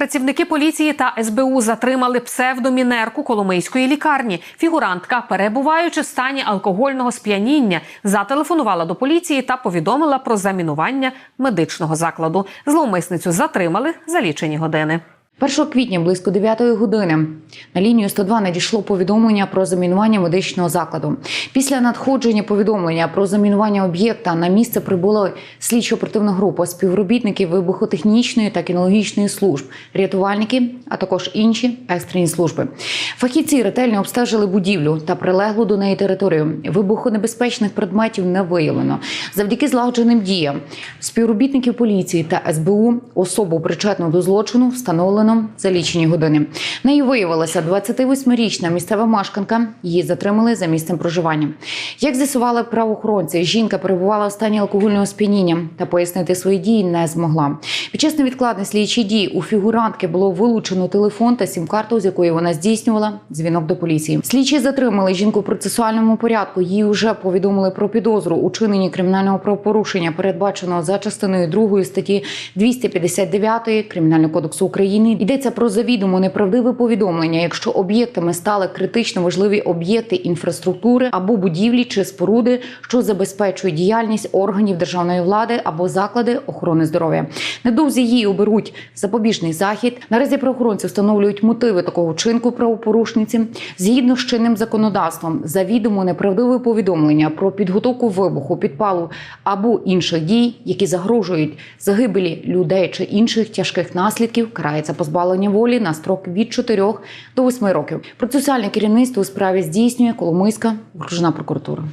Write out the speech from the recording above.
Працівники поліції та СБУ затримали псевдомінерку Коломийської лікарні. Фігурантка, перебуваючи в стані алкогольного сп'яніння, зателефонувала до поліції та повідомила про замінування медичного закладу. Зловмисницю затримали за лічені години. 1 квітня близько 9 години на лінію 102 надійшло повідомлення про замінування медичного закладу. Після надходження повідомлення про замінування об'єкта на місце прибула слідчо-оперативна група співробітників вибухотехнічної та кінологічної служб, рятувальники, а також інші екстрені служби. Фахівці ретельно обстежили будівлю та прилеглу до неї територію. Вибухонебезпечних предметів не виявлено. Завдяки злагодженим діям співробітників поліції та СБУ особу причетну до злочину встановлено за лічені години. Нею виявилася 28-річна місцева мешканка. Її затримали за місцем проживання. Як з'ясували правоохоронці, жінка перебувала в стані алкогольного сп'яніння та пояснити свої дії не змогла. Під час невідкладних слідчих дій у фігурантки було вилучено телефон та сім-карту, з якої вона здійснювала дзвінок до поліції. Слідчі затримали жінку в процесуальному порядку. Їй вже повідомили про підозру у чиненні кримінального правопорушення, передбаченого за частиною 2 статті 259 Кримінального кодексу України. Йдеться про завідомо неправдиве повідомлення, якщо об'єктами стали критично важливі об'єкти інфраструктури або будівлі чи споруди, що забезпечують діяльність органів державної влади або заклади охорони здоров'я. Недовзі її оберуть запобіжний захід. Наразі правоохоронці встановлюють мотиви такого вчинку правопорушниці згідно з чинним законодавством. Завідомо неправдиве повідомлення про підготовку вибуху, підпалу або інших дій, які загрожують загибелі людей чи інших тяжких наслідків, карається позбавлення волі на строк від 4 до 8 років. Процесуальне керівництво у справі здійснює Коломийська окружна прокуратура.